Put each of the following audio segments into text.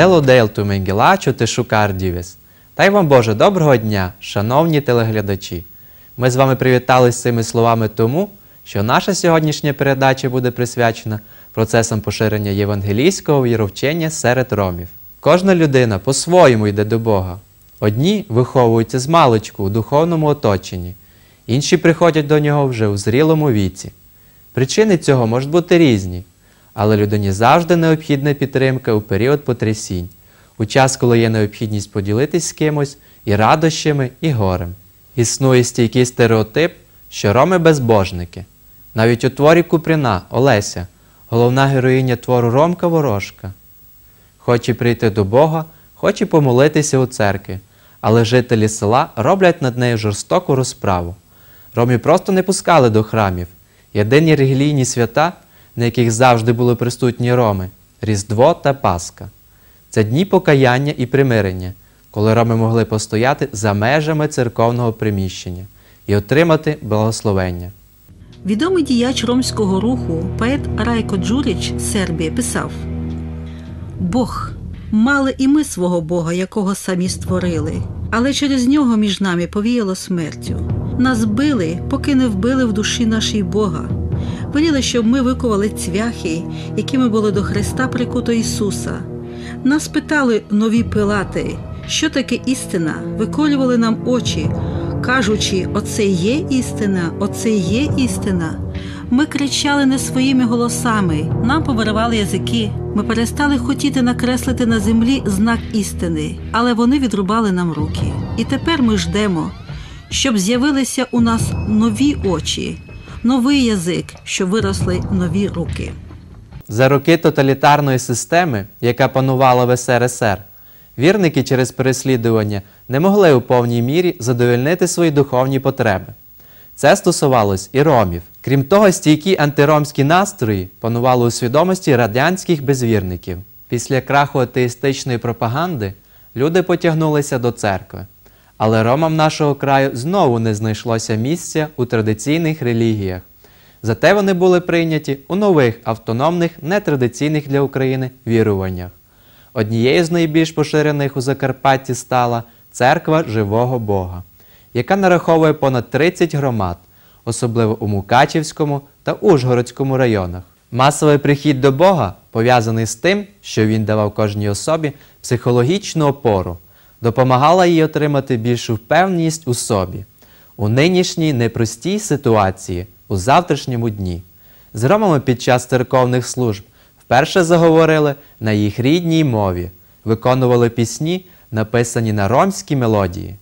Дело дейлту менгелачу ти шукардівес. Дай вам Боже, доброго дня, шановні телеглядачі. Ми з вами привітались цими словами тому, що наша сьогоднішня передача буде присвячена процесам поширення євангелійського віровчення серед ромів. Кожна людина по-своєму йде до Бога. Одні виховуються з маличку у духовному оточенні, інші приходять до нього вже у зрілому віці. Причини цього можуть бути різні, але людині завжди необхідна підтримка у період потрясінь, у час, коли є необхідність поділитись з кимось і радощами, і горем. Існує стійкий стереотип, що роми безбожники. Навіть у творі Купріна Олеся, головна героїня твору Ромка Ворожка. Хоче прийти до Бога, хоче помолитися у церкві, але жителі села роблять над нею жорстоку розправу. Ромів просто не пускали до храмів. Єдині релігійні свята, на яких завжди були присутні роми Різдво та Пасха. Це дні покаяння і примирення, коли роми могли постояти за межами церковного приміщення і отримати благословення. Відомий діяч ромського руху, поет Райко Джуріч з Сербії писав: Бог, мали і ми свого Бога, якого самі створили, але через нього між нами повіяло смертю. Нас били, поки не вбили в душі нашій Бога. Веліли, щоб ми викували цвяхи, якими було до Христа прикуто Ісуса. Нас питали нові пилати, що таке істина, виколювали нам очі, кажучи, оце є істина, оце є істина. Ми кричали не своїми голосами, нам повиривали язики. Ми перестали хотіти накреслити на землі знак істини, але вони відрубали нам руки. І тепер ми ждемо, щоб з'явилися у нас нові очі, новий язик, щоб виросли нові руки. За роки тоталітарної системи, яка панувала в СРСР, вірники через переслідування не могли у повній мірі задовольнити свої духовні потреби. Це стосувалось і ромів. Крім того, стійкі антиромські настрої панували у свідомості радянських безвірників. Після краху атеїстичної пропаганди люди потягнулися до церкви. Але ромам нашого краю знову не знайшлося місця у традиційних релігіях. Зате вони були прийняті у нових автономних, нетрадиційних для України віруваннях. Однією з найбільш поширених у Закарпатті стала церква живого Бога, яка нараховує понад 30 громад, особливо у Мукачівському та Ужгородському районах. Масовий прихід до Бога пов'язаний з тим, що він давав кожній особі психологічну опору, допомагала їй отримати більшу впевненість у собі, у нинішній непростій ситуації, у завтрашньому дні. З ромами під час церковних служб вперше заговорили на їх рідній мові, виконували пісні, написані на ромській мелодії.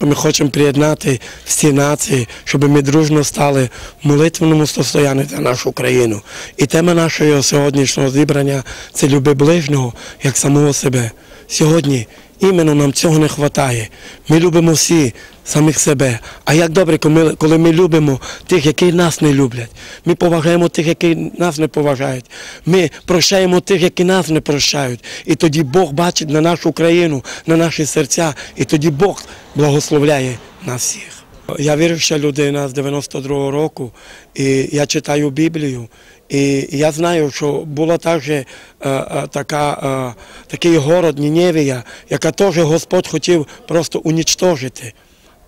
Ми хочемо приєднати всі нації, щоб ми дружно стали в молитвеному стоянні за нашу країну. І тема нашого сьогоднішнього зібрання це люби ближнього як самого себе. Сьогодні іменно нам цього не вистачає. Ми любимо всі самих себе. А як добре, коли ми, любимо тих, які нас не люблять. Ми поважаємо тих, які нас не поважають. Ми прощаємо тих, які нас не прощають. І тоді Бог бачить на нашу країну, на наші серця, і тоді Бог благословляє нас всіх. Я віруюча людина з 92-го року, і я читаю Біблію. І я знаю, що була також е, е, така, е, такий город Ніневія, яка теж Господь хотів просто унічтожити.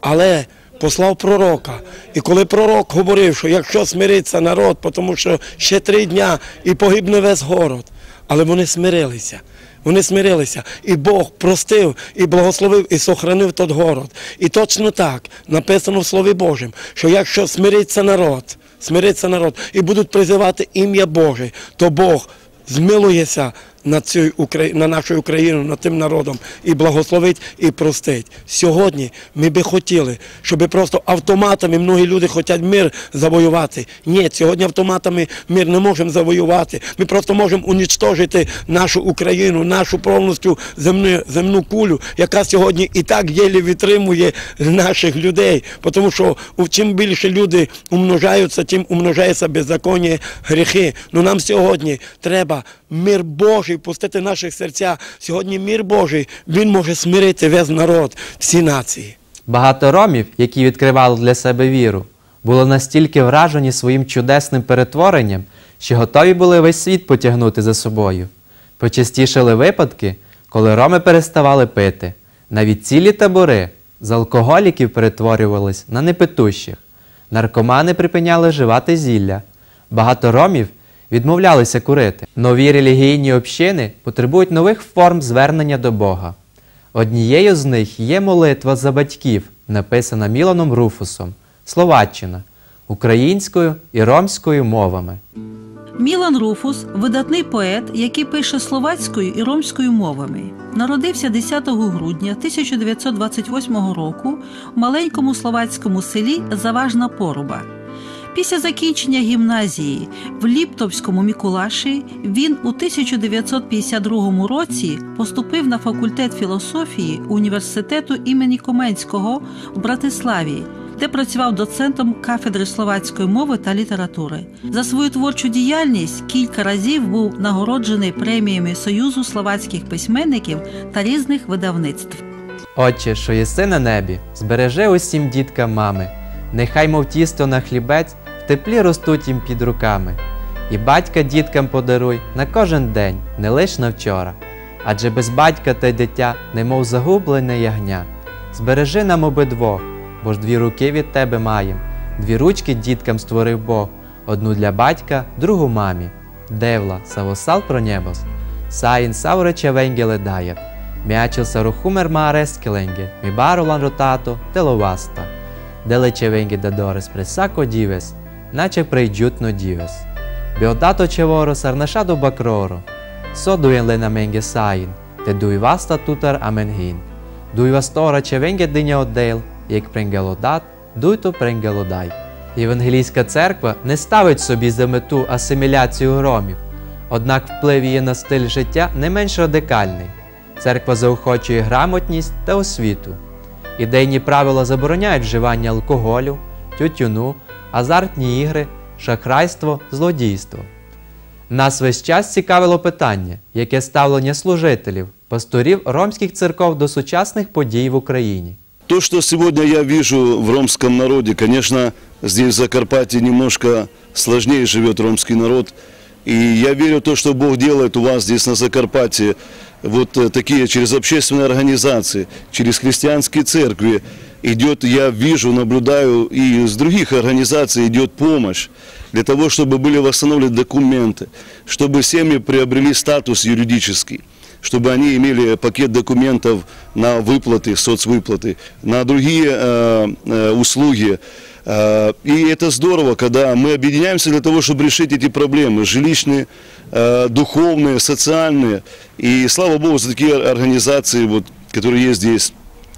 Але послав пророка. І коли пророк говорив, що якщо смириться народ, тому що ще три дня і погибне весь город, але вони смирилися. Вони смирилися, і Бог простив, і благословив, і сохранив той город. І точно так написано в Слові Божому, що якщо смириться народ, смириться народ і будуть призивати ім'я Боже, то Бог змилується на цю на нашу Україну, над тим народом і благословить, і простить. Сьогодні ми би хотіли, щоб просто автоматами многі люди хочуть мир завоювати. Ні, сьогодні автоматами мир не можемо завоювати. Ми просто можемо унічтожити нашу Україну, нашу повністю земну, земну кулю, яка сьогодні і так єлі витримує наших людей. Тому що чим більше люди умножаються, тим умножається беззаконня, гріхи. Ну нам сьогодні треба мир Божий пустити в наших серця. Сьогодні мир Божий, він може смирити весь народ, всі нації. Багато ромів, які відкривали для себе віру, були настільки вражені своїм чудесним перетворенням, що готові були весь світ потягнути за собою. Почастішали випадки, коли роми переставали пити, навіть цілі табори з алкоголіків перетворювались на непитущих, наркомани припиняли вживати зілля, багато ромів відмовлялися курити. Нові релігійні общини потребують нових форм звернення до Бога. Однією з них є молитва за батьків, написана Міланом Руфусом, Словаччина, українською і ромською мовами. Мілан Руфус видатний поет, який пише словацькою і ромською мовами. Народився 10 грудня 1928 року в маленькому словацькому селі Заважна Поруба. Після закінчення гімназії в Ліптовському Мікулаші він у 1952 році поступив на факультет філософії університету імені Коменського в Братиславі, де працював доцентом кафедри словацької мови та літератури. За свою творчу діяльність кілька разів був нагороджений преміями Союзу словацьких письменників та різних видавництв. Отче, що єси на небі, збережи усім діткам мами, нехай, мов тісто на хлібець, теплі ростуть їм під руками. І батька діткам подаруй на кожен день, не лиш на вчора. Адже без батька те дитя, немов загублене ягня. Збережи нам обидвох, бо ж дві руки від тебе маєм, дві ручки діткам створив Бог, одну для батька, другу мамі. Девла, савосал про небос, саїн саврече венгеле дає. Мячил сарухумер maares kelenge, mi barulan rotato telovasta. Delece vengi da dores cevoro sarnashado bacroro, so duien lena menge sain, te dui vasta tutar amenhin. Dui vastora ce venge диня одел, як пренgelodат, дуйто пренgelодай. Євангелійська церква не ставить собі за мету асиміляцію ромів, однак вплив її на стиль життя не менш радикальний. Церква заохочує грамотність та освіту. Ідейні правила забороняють вживання алкоголю, тютюну, азартні ігри, шахрайство, злодійство. Нас весь час цікавило питання, яке ставлення служителів, пасторів ромських церков до сучасних подій в Україні. То, что сегодня я вижу в ромском народе, конечно, здесь в Закарпатье немножко сложнее живет ромский народ. И я верю в то, что Бог делает у вас здесь на Закарпатье, вот э, такие через общественные организации, через христианские церкви идет, я вижу, наблюдаю, и с других организаций идет помощь для того, чтобы были восстановлены документы, чтобы семьи приобрели статус юридический чтобы они имели пакет документов на выплаты, соцвыплаты, на другие э, э, услуги. Э, и это здорово, когда мы объединяемся для того, чтобы решить эти проблемы, жилищные, э, духовные, социальные. И слава Богу за такие организации, вот, которые есть здесь.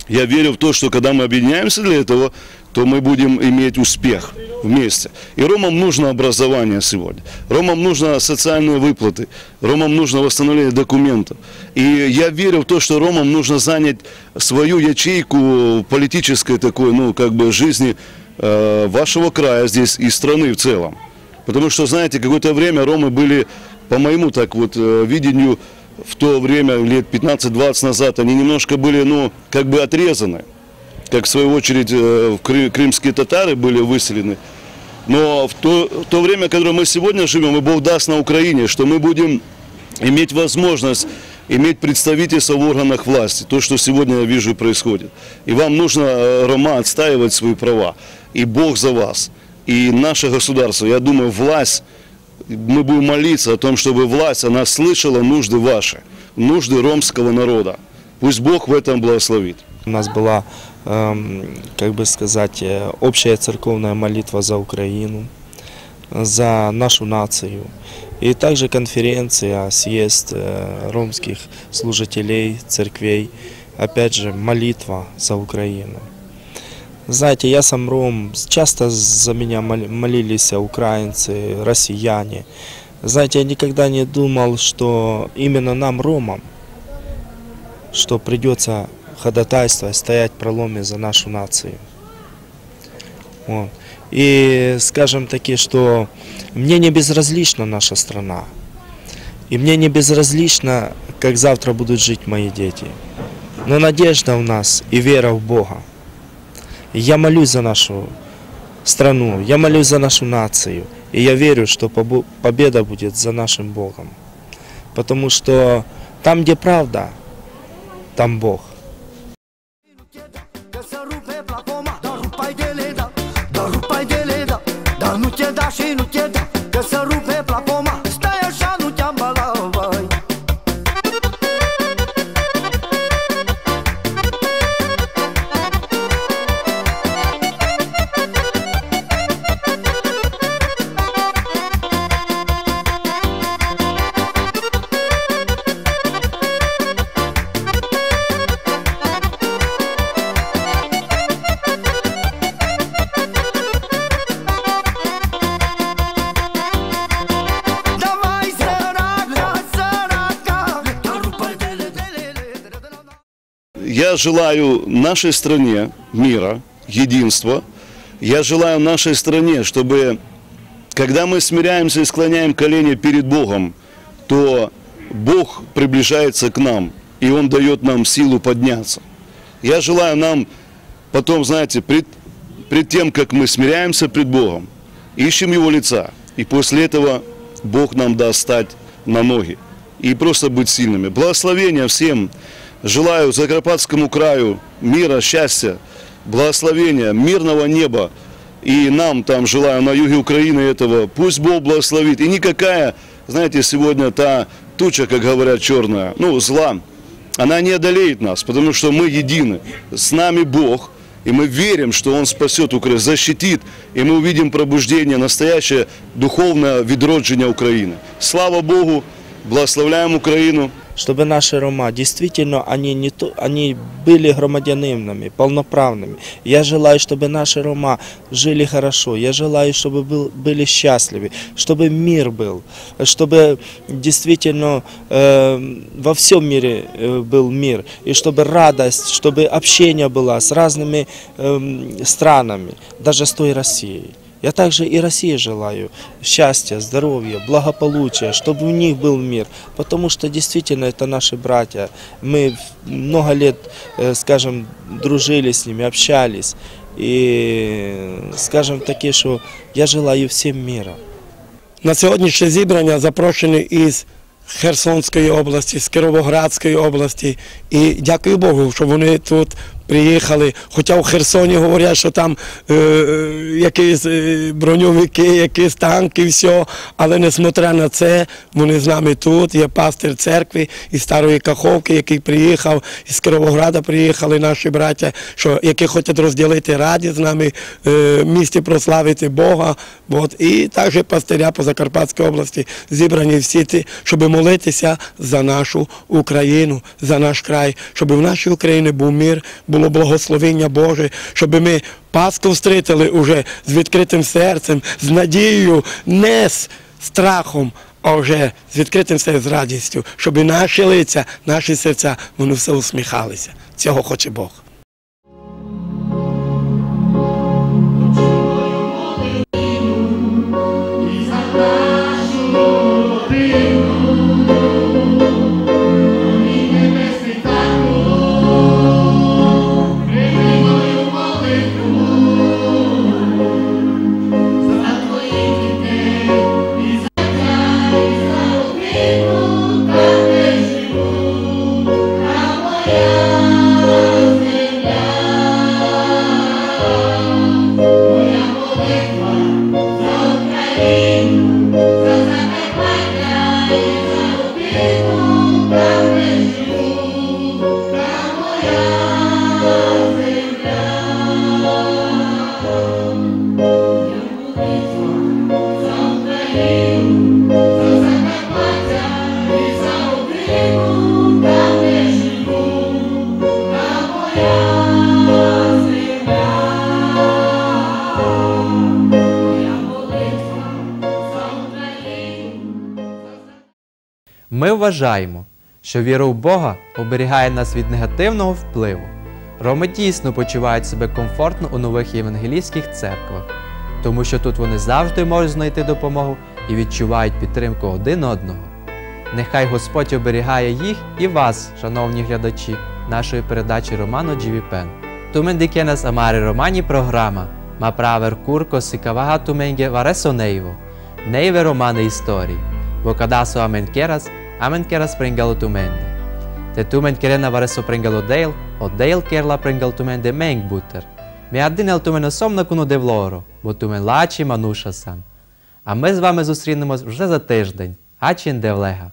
Я верю в то, что когда мы объединяемся для этого, то мы будем иметь успех вместе. И Ромам нужно образование сегодня. Ромам нужно социальные выплаты. Ромам нужно восстановление документов. И я верю в то, что Ромам нужно занять свою ячейку политической такой, ну, как бы жизни э, вашего края здесь и страны в целом. Потому что, знаете, какое-то время Ромы были, по моему так вот э, видению, в то время, лет 15-20 назад, они немножко были, ну, как бы отрезаны. Как в свою очередь э, в Кры- крымские татары были выселены. Но в то, в то время, которое мы сегодня живем, и Бог даст на Украине, что мы будем иметь возможность иметь представительство в органах власти, то, что сегодня я вижу происходит. И вам нужно, э, Рома, отстаивать свои права. И Бог за вас. И наше государство, я думаю, власть, мы будем молиться о том, чтобы власть, она слышала нужды ваши, нужды ромского народа. Пусть Бог в этом благословит. У нас была, эм, как бы сказать, э, общая церковная молитва за Украину, за нашу нацию. И также конференция, съезд э, ромских служителей, церквей, опять же, молитва за Украину. Знаете, я сам ром, часто за меня мол- молились украинцы, россияне. Знаете, я никогда не думал, что именно нам, ромам, что придется ходатайствовать, стоять в проломе за нашу нацию. Вот. И скажем таки, что мне не безразлична наша страна. И мне не безразлично, как завтра будут жить мои дети. Но надежда у нас и вера в Бога. Я молюсь за нашу страну, я молюсь за нашу нацию. И я верю, что победа будет за нашим Богом. Потому что там, где правда, там Бог. Dar nu te da și nu Я желаю нашей стране мира, единства. Я желаю нашей стране, чтобы, когда мы смиряемся и склоняем колени перед Богом, то Бог приближается к нам, и Он дает нам силу подняться. Я желаю нам потом, знаете, пред, пред тем, как мы смиряемся пред Богом, ищем Его лица, и после этого Бог нам даст стать на ноги и просто быть сильными. Благословения всем. Желаю Закарпатскому краю мира, счастья, благословения, мирного неба. И нам там желаю на юге Украины этого. Пусть Бог благословит. И никакая, знаете, сегодня та туча, как говорят, черная, ну, зла, она не одолеет нас, потому что мы едины. С нами Бог. И мы верим, что Он спасет Украину, защитит, и мы увидим пробуждение, настоящее духовное відродження Украины. Слава Богу, благословляем Украину. чтобы наши рома действительно они не то, они были громадянинами, полноправными. Я желаю, чтобы наши рома жили хорошо. Я желаю, чтобы был, были счастливы, чтобы мир был, чтобы действительно э, во всем мире э, был мир, и чтобы радость, чтобы общение было с разными эм, странами, даже с той Россией. Я также и России желаю счастья, здоровья, благополучия, чтобы у них был мир, потому что действительно это наши братья. Мы много лет, э, скажем, дружили с ними, общались. И, скажем таки, что я желаю всем мира. На сьогоднішнє зібрання запрошені із Херсонської області, з Кіровоградської області. І дякую Богу, що вони тут приїхали. Хоча в Херсоні говорять, що там е, е, якісь е, броньовики, якісь танки, все. Але несмотря на це, вони з нами тут. Є пастир церкви із Старої Каховки, який приїхав, із Кіровограда приїхали наші браття, що, які хочуть розділити радість з нами е, місті прославити Бога. От. І також пастиря по Закарпатській області зібрані всі ті, щоб молитися за нашу Україну, за наш край, щоб в нашій Україні був мир, було благословення Боже, щоб ми Пасху встретили уже з відкритим серцем, з надією, не з страхом, а вже з відкритим серцем, з радістю, щоб наші лиця, наші серця, вони все усміхалися. Цього хоче Бог. Вважаємо, що віра в Бога оберігає нас від негативного впливу. Роми дійсно почувають себе комфортно у нових євангелійських церквах, тому що тут вони завжди можуть знайти допомогу і відчувають підтримку один одного. Нехай Господь оберігає їх і вас, шановні глядачі, нашої передачі Романо Джівіпен. Тумен дікенес амари романі програма, ма правер курко сикавага туменге варесонейво, нейве романи історії, бо кадасо аменкерас, аменкерас прингало туменде. Te tumen kerena vareso pringel odeil, odeil kerla pringel tumen de meng butter. Ми один тумен осомна куну де влоро, бо тумен лачі мануша сан. А ми з вами зустрінемось вже за тиждень. Ачин де влега.